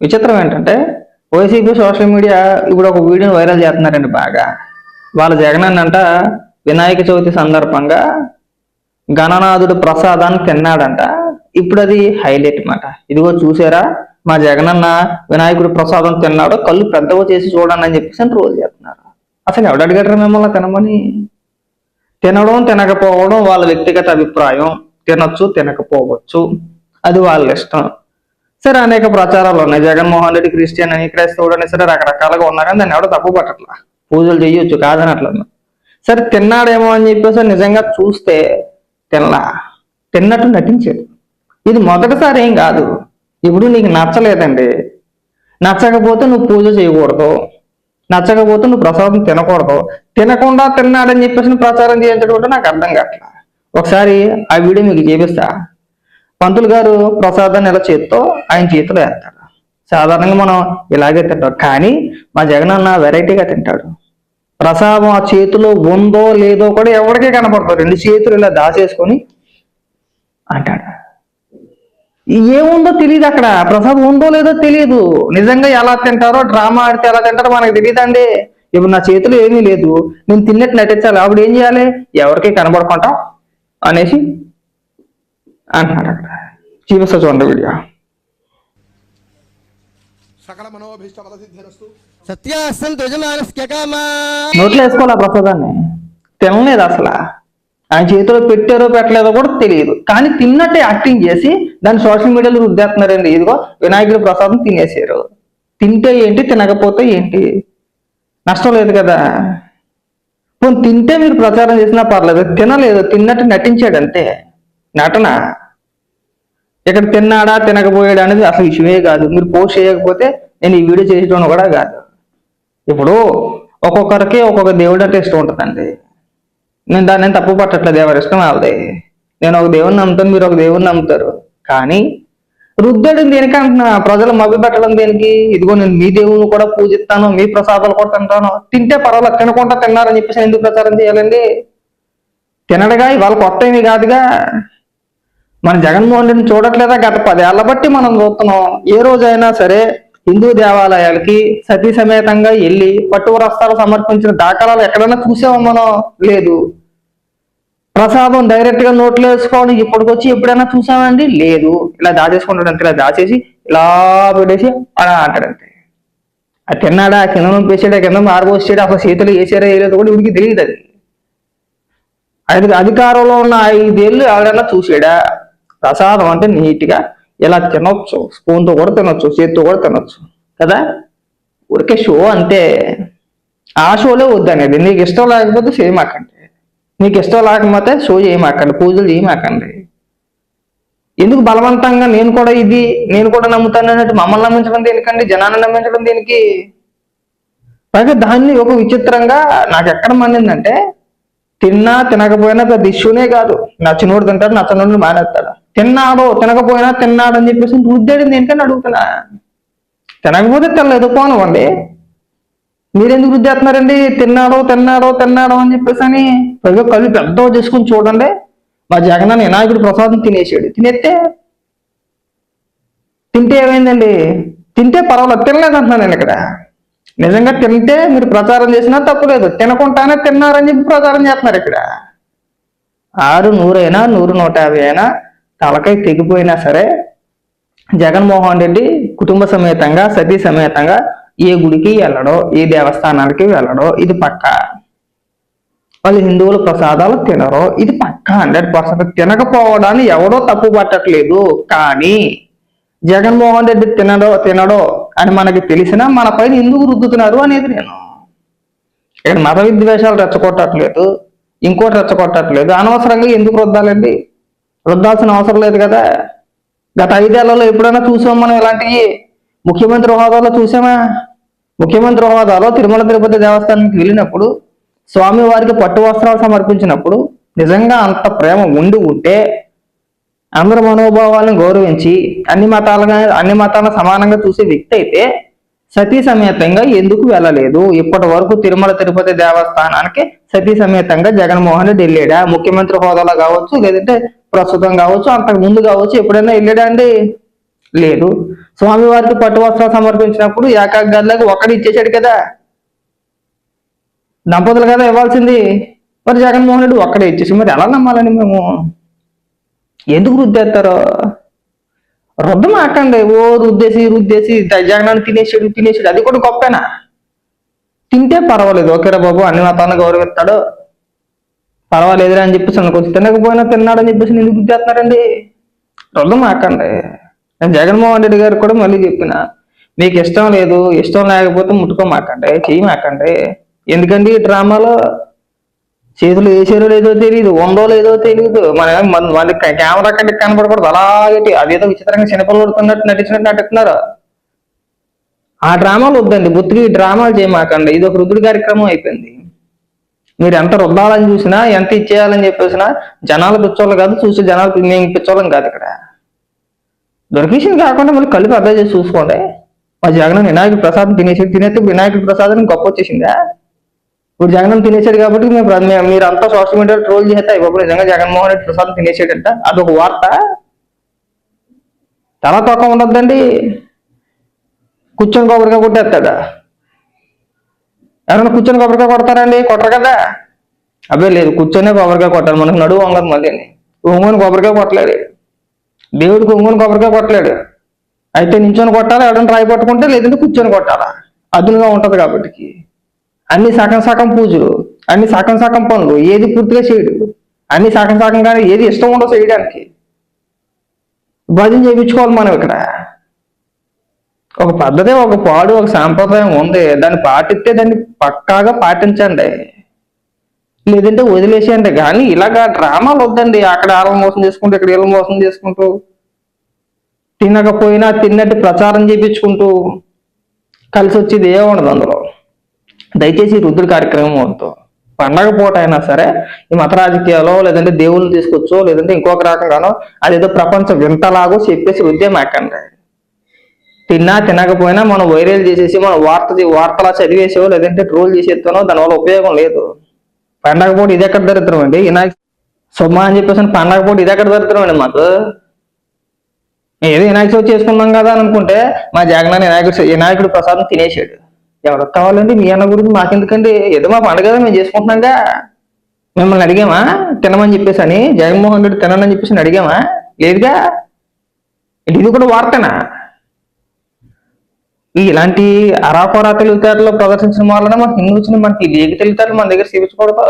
విచిత్రం ఏంటంటే YCP social media ఇప్పుడు ఒక వీడియోని వైరల్ చేస్తున్నారండి బాగా. వాళ్ళ జగన్ అంట వినాయక చవితి సందర్భంగా గణనాథుడు ప్రసాదాన్ని తిన్నాడంట. ఇప్పుడు అది హైలైట్ మాట ఇదిగో చూసారా మా జగనన్న వినాయకుడు ప్రసాదం తిన్నాడు కళ్ళు పెద్దగా చేసి చూడండి అని చెప్పేసి అని రోజు చేస్తున్నారు. అసలు ఎవడు అడిగారు మిమ్మల్ని తినమని? తినడం తినకపోవడం వాళ్ళ వ్యక్తిగత అభిప్రాయం. తినొచ్చు తినకపోవచ్చు. అది వాళ్ళ ఇష్టం. సరే అనేక ప్రచారాలు ఉన్నాయి. జగన్మోహన్ రెడ్డి క్రిస్టియన్ అని క్రైస్తవుడు అని సరే రకరకాలుగా ఉన్నారు కానీ దాన్ని ఎవడో తప్పు పట్టట్లా? పూజలు చేయొచ్చు కాదనట్లేదు. సరే తిన్నాడేమో అని చెప్పేసి నిజంగా చూస్తే తినలా. తిన్నట్టు నటించాడు. ఇది మొదటిసారి ఏం కాదు. ఇప్పుడు నీకు నచ్చలేదండి. నచ్చకపోతే నువ్వు పూజ చేయకూడదు. నచ్చకపోతే నువ్వు ప్రసాదం తినకూడదు. తినకుండా తిన్నాడని చెప్పేసి ప్రచారం చేయించడం కూడా నాకు అర్థం కావట్లా. ఒకసారి ఆ వీడియో మీకు చేపిస్తా. పంతులు గారు ప్రసాదాన్ని ఇలా చేత్తో ఆయన చేతిలో వేస్తాడు సాధారణంగా మనం ఇలాగే తింటాం కానీ మా జగన్ అన్న వెరైటీగా తింటాడు. ప్రసాదం ఆ చేతిలో ఉందో లేదో కూడా ఎవరికీ కనపడతారు రెండు చేతులు ఇలా దాచేసుకొని అంటాడు. ఏముందో తెలియదు అక్కడ. ప్రసాదం ఉందో లేదో తెలియదు నిజంగా ఎలా తింటారో డ్రామా ఆడితే ఎలా తింటారో మనకు తెలియదండి ఇప్పుడు నా చేతిలో ఏమీ లేదు. నేను తిన్నట్టు నటించాలి. అప్పుడు ఏం చేయాలి? ఎవరికి కనబడకుండా అనేసి అంటున్నాడు అక్కడ. చూపిస్తా చూడండి వీడియో. నోట్లో వేసుకోవాలి ప్రసాదాన్ని? తినలేదు అసలు? ఆయన చేతిలో పెట్టారో పెట్టలేదో కూడా తెలియదు. కానీ తిన్నట్టే యాక్టింగ్ చేసి దాన్ని సోషల్ మీడియాలో రుద్దేస్తున్నారండి. ఇదిగో వినాయకుడి ప్రసాదం తినేసారు తింటే ఏంటి తినకపోతే ఏంటి? నష్టం లేదు కదా. పోనీ తింటే మీరు ప్రచారం చేసినా పర్లేదు తినలేదు తిన్నట్టు నటించాడు అంతే నటన? ఇక్కడ తిన్నాడా తినకపోయాడా అనేది అసలు విషయమే కాదు. మీరు పోస్ట్ చేయకపోతే నేను ఈ వీడియో చేసేటోను కూడా కాదు. ఇప్పుడు ఒక్కొక్కరికి ఒక్కొక్క దేవుడు అంటే ఇష్టం ఉంటుందండి. నేను దాన్ని తప్పు పట్టట్లేదు ఎవరి ఇష్టం వాళ్ళది. నేను ఒక దేవుణ్ణి నమ్ముతాను మీరు ఒక దేవుణ్ణి నమ్ముతారు. కానీ రుద్దడం దేనికి అంటున్నా ప్రజలు మభ్య పెట్టడం దేనికి? ఇదిగో నేను మీ దేవుని కూడా పూజిస్తాను మీ ప్రసాదాలు కూడా తింటాను. తింటే పర్వాలేదు తినకుండా తిన్నారని చెప్పేసి ఎందుకు ప్రచారం చేయాలండి? తినడగా ఇవాళ కొత్త ఏమి కాదుగా. మన జగన్మోహన్ రెడ్డిని చూడట్లేదా గత పదేళ్ళ బట్టి మనం చూస్తున్నాం. ఏ రోజైనా సరే హిందూ దేవాలయాలకి సతీ సమేతంగా వెళ్ళి పట్టు వస్త్రాలు సమర్పించిన దాఖలాలు ఎక్కడైనా చూసామో మనం? లేదు. ప్రసాదం డైరెక్ట్గా నోట్లో వేసుకోవడం ఇప్పటికొచ్చి ఎప్పుడైనా చూసామండి లేదు. ఇలా దాచేసుకుంటాడు అంతే ఇలా దాచేసి ఇలా పెట్టేసి అలా అంటాడంతే ఆ తిన్నాడా కింద పేసాడా కింద మారబోసాడు అసలు చేతులు వేసారా వేయలేదు కూడా ఉడికి తెలియదు అది. అది అధికారంలో ఉన్న ఐదేళ్ళు ఎవరైనా చూసాడా? ప్రసాదం అంటే నీట్గా ఇలా తినొచ్చు? స్పూన్తో కూడా తినొచ్చు చేతితో కూడా తినొచ్చు. కదా? ఊరికే షో అంతే ఆ షోలో వద్దనేది. నీకు ఇష్టం లేకపోతే చేయమాకండి. నీకు ఇష్టం లేకపోతే షో చేయమాకండి. పూజలు చేయమాకండి. ఎందుకు బలవంతంగా నేను కూడా ఇది నేను కూడా నమ్ముతాను అన్నట్టు మమ్మల్ని నమ్మించడం దేనికండి? జనాన్ని నమ్మించడం దేనికి? పైగా దాన్ని ఒక విచిత్రంగా నాకు ఎక్కడ మండిందంటే తిన్నా తినకపోయినా పెద్ద ఇష్యూనే కాదు. నచ్చినోడు తింటాడు నచ్చనోడు మానేస్తాడు. తిన్నాడో తినకపోయినా తిన్నాడు అని చెప్పేసి రుద్దేడు దేనికని అడుగుతున్నా. తినకపోతే తినలేదు పోనివ్వండి మీరెందుకు రుద్దేస్తున్నారండి తిన్నాడో తిన్నాడో తిన్నాడో అని చెప్పేసి అని పైగా కళ్ళు పెద్దగా చేసుకుని చూడండి. మా జగన్ వినాయకుడు ప్రసాదం తినేసాడు. తినేస్తే తింటే ఏమైందండి? తింటే పర్వాలేదు తినలేదు అంటున్నాను నేను ఇక్కడ. నిజంగా తింటే మీరు ప్రచారం చేసినా తప్పులేదు. తినకుండానే తిన్నారని చెప్పి ప్రచారం చేస్తున్నారు ఇక్కడ. ఆరు నూరైనా నూరు నూట యాభై అయినా తలకై తెగిపోయినా సరే జగన్మోహన్ రెడ్డి కుటుంబ సమేతంగా సతీ సమేతంగా ఏ గుడికి వెళ్ళడో ఏ దేవస్థానానికి వెళ్ళడో ఇది పక్క. వాళ్ళు హిందువుల ప్రసాదాలు తినరు ఇది పక్క. హండ్రెడ్ పర్సెంట్ తినకపోవడాన్ని ఎవడో తప్పు పట్టట్లేదు. కానీ జగన్మోహన్ రెడ్డి తినడో తినడో అని మనకి తెలిసినా మన పైన ఎందుకు రుద్దుతున్నారు అనేది నేను. ఇక్కడ మత విద్వేషాలు రెచ్చగొట్టట్లేదు. ఇంకోటి రెచ్చగొట్టట్లేదు. అనవసరంగా ఎందుకు రుద్దాలండి? రుద్దాల్సిన అవసరం లేదు కదా. గత ఐదేళ్ళలో ఎప్పుడైనా చూసాం మనం ఇలాంటివి ముఖ్యమంత్రి హోదాలో చూసామా? ముఖ్యమంత్రి హోదాలో తిరుమల తిరుపతి దేవస్థానానికి వెళ్ళినప్పుడు స్వామి వారికి పట్టు వస్త్రాలు సమర్పించినప్పుడు నిజంగా అంత ప్రేమ ఉండి ఉంటే అందరి మనోభావాలను గౌరవించి అన్ని మతాలుగా అన్ని మతాలను సమానంగా చూసే వ్యక్తి అయితే సతీ సమేతంగా ఎందుకు వెళ్ళలేదు? ఇప్పటి వరకు తిరుమల తిరుపతి దేవస్థానానికి సతీ సమేతంగా జగన్మోహన్ రెడ్డి వెళ్ళాడా? ముఖ్యమంత్రి హోదాలో కావచ్చు లేదంటే ప్రస్తుతం కావచ్చు అంతకు ముందు కావచ్చు ఎప్పుడైనా వెళ్ళాడా అండి? లేదు. స్వామివారికి పట్టు వస్త్రాలు సమర్పించినప్పుడు ఏకాగ్రలకు ఒకటి ఇచ్చేసాడు కదా. దంపతులు కదా ఇవ్వాల్సింది. మరి జగన్మోహన్ రెడ్డి ఒక్కడే ఇచ్చేసి మరి ఎలా నమ్మాలని మేము? ఎందుకు రుద్దేస్తారు రుద్దమాకండి ఓ రుద్దేసి రుద్దేసి ద- జగనాన్ని తినేసాడు తినేసాడు. అది కూడా గొప్పేనా? తింటే పర్వాలేదు. ఓకేరా బాబు అన్ని మతాలను గౌరవిస్తాడు. పర్వాలేదురా అని చెప్పేసి అనుకోవచ్చు తినకపోయినా తిన్నాడని చెప్పేసి ఎందుకు చేస్తున్నారండి రుద్ద మాకండి. నేను జగన్మోహన్ రెడ్డి గారు కూడా మళ్ళీ చెప్పిన మీకు ఇష్టం లేదు ఇష్టం లేకపోతే ముట్టుకోమాకండి చెయ్యి మాకండి. ఎందుకండి ఈ డ్రామాలో? చేతులు వేసారో లేదో తెలియదు ఉందో లేదో తెలియదు మన మన కెమెరా కంటే కనపడకూడదు. అలాగే అదేదో విచిత్రంగా చిన్నపిల్లడుతున్నట్టు నటించినట్టు నటిస్తున్నారు? ఆ డ్రామాలు వద్దండి. బుద్ధికి డ్రామాలు చేయమాకండి. ఇది ఒక రుద్రుడి కార్యక్రమం అయిపోయింది. మీరు ఎంత రుద్దాలని చూసినా ఎంత ఇచ్చేయాలని చెప్పేసినా జనాలు పిచ్చోళ్ళు కాదు చూసి జనాలు మేము పిచ్చోళ్ళం కాదు ఇక్కడ. దొరికేసింది కాకుండా మళ్ళీ కలిపి అర్థం చేసి చూసుకోండి. మా జగన్ వినాయకుడి ప్రసాదం తినేసి తినేస్తే వినాయకుడి ప్రసాదం గొప్ప వచ్చేసిందా? ఇప్పుడు జగన్ తినేసాడు కాబట్టి మేము మీరు అంతా సోషల్ మీడియాలో ట్రోల్ చేస్తే ఇప్పుడు నిజంగా జగన్మోహన్ రెడ్డి ప్రసాదం తినేసాడంట. అదొక వార్త. చాలా తక్కువ ఉండద్దండి. కూర్చొని కొబ్బరిగా కొట్టేస్తాడా? ఎవరైనా కూర్చొని కొబ్బరిగా కొడతారండి? కొట్టరు కదా? అబ్బే లేదు కూర్చొనే కొబ్బరిగా కొట్టాలి. మనకు నడువు వంగదు మళ్ళీ ఒంగోని కొబ్బరిగా కొట్టలేడు. దేవుడికి ఒంగోని కొబ్బరిగా కొట్టలేడు. అయితే నించొని కొట్టాలా? ఎవరైనా రాయి పట్టుకుంటే లేదంటే కూర్చొని కొట్టాలా? అదునుగా ఉంటది కాబట్టి అన్ని సగం సగం పూజలు అన్ని సగం సగం పనులు ఏది పూర్తిగా చేయడు. అన్ని సగం సగం కానీ ఏది ఇష్టం ఉండదు చేయడానికి. భజన చేయించుకోవాలి మనం ఇక్కడ. ఒక పద్ధతి ఒక పాడు ఒక సాంప్రదాయం ఉంది. దాన్ని పాటిస్తే దాన్ని పక్కాగా పాటించండి. లేదంటే వదిలేసేయండి. కానీ ఇలాగా డ్రామాలు వద్దండి. అక్కడ వాళ్ళ మోసం చేసుకుంటూ ఇక్కడ వీళ్ళ మోసం చేసుకుంటూ తినకపోయినా తిన్నట్టు ప్రచారం చేయించుకుంటూ కలిసి వచ్చేది ఏ ఉండదు అందులో. దయచేసి రుద్రుడి కార్యక్రమం వద్దు. పండగ పూట అయినా సరే ఈ మత రాజకీయాలో లేదంటే దేవుళ్ళు తీసుకొచ్చో లేదంటే ఇంకొక రకంగానో అదేదో ప్రపంచ వింతలాగో చెప్పేసి ఉద్యమాకండి తిన్నా తినకపోయినా మనం వైరల్ చేసేసి మనం వార్త వార్తలా చదివేసో లేదంటే ట్రోల్ చేసేస్తానో దానివల్ల ఉపయోగం లేదు. పండగ పూట ఇది ఎక్కడ దరిద్రం అండి వినాయక సొమ్మ అని చెప్పేసి పండగ పూట ఇది ఎక్కడ దరిద్రం అండి మాకు? ఏదో వినాయక చవితి చేసుకున్నాం కదా అని అనుకుంటే మా జగన్ వినాయకుడు వినాయకుడు ప్రసాదం తినేసాడు. ఎవరికి కావాలండి? మీ అన్న గురించి మాకెందుకండి? ఏదో మా పండుగ మేము చేసుకుంటున్నాగా. మిమ్మల్ని అడిగామా? తినమని చెప్పేసి అని జగన్మోహన్ రెడ్డి తినని చెప్పేసి అని అడిగామా? లేదుగా. ఇది కూడా వార్తనా? ఈ ఇలాంటి అరాకొరా తెలివితేటలు ప్రదర్శించిన వాళ్ళనే మనకి హిందూ వచ్చిన మనకి లేక తెలివితేటలు మన దగ్గర చూపించకూడదు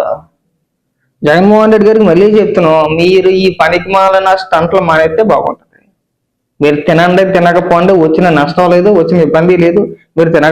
జగన్మోహన్ రెడ్డి గారికి మళ్ళీ చెప్తున్నాం మీరు ఈ పనికి మాలిన స్టంట్లు మానేస్తే బాగుంటుంది. మీరు తినండి తినకపోండి వచ్చిన నష్టం లేదు వచ్చిన ఇబ్బంది లేదు మీరు తినక